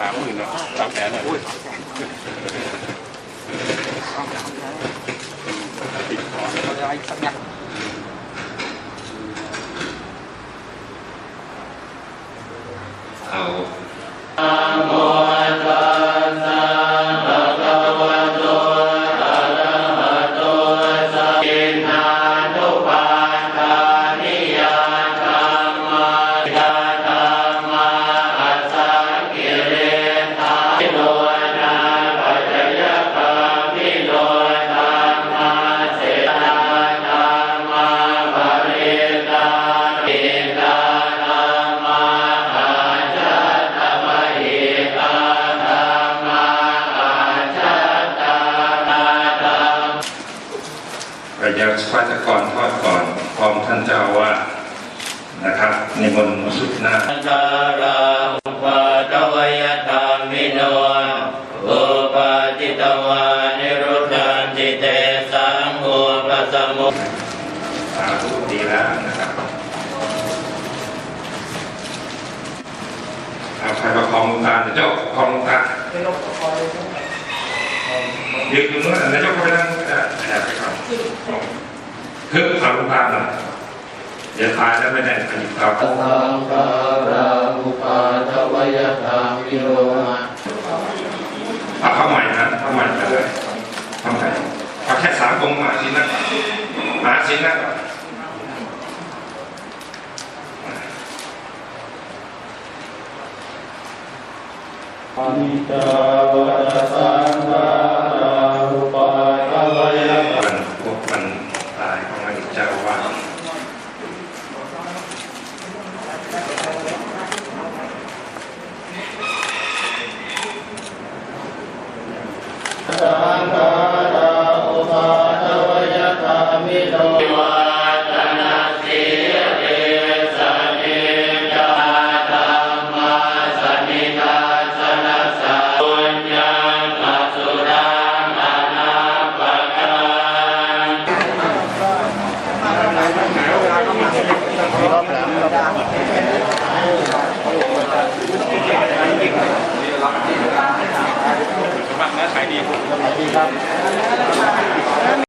สามหมื่นนะสามแสนเลยติดคอ เราจะพาสกรทอดก่อนพร้อมท่านเจ้าว่านะครับในมนต์สุดหน้าสังขาราอุปาทวยธรรมิโนอุปาทิตวานิรุตตันติเตสังโฆปัสมุสาธุดีแล้วนะครับใครประคองหลวงตาเดี๋ยวเจ้าประคองหลวงตา ยืนอยู่นู้นนะเจ้าก็ไปนั่งก็ได้แอบไปก่อนฮึบเอาหลวงตาหน่อยเดี๋ยวตายแล้วไม่ได้ขยิบเราสังขาราอุปาทวยธรรมิโนเอาเข้าใหม่นะเข้าใหม่ไปเลยเข้าใหม่เอาแค่สามองค์มาสินะมาสินะอนนิตาวะสังขาราอุปาทวยธรรม วันพวกวันตายของอดีตเจ้าอาว่าส สังขาราอุปาทวยธรรมิโนวาตนาสีเรสเนจาธรรมาสนิทาสนัสสะปุญญาปัสสุรานานาปะกา รสมบัตินะขายดีครับ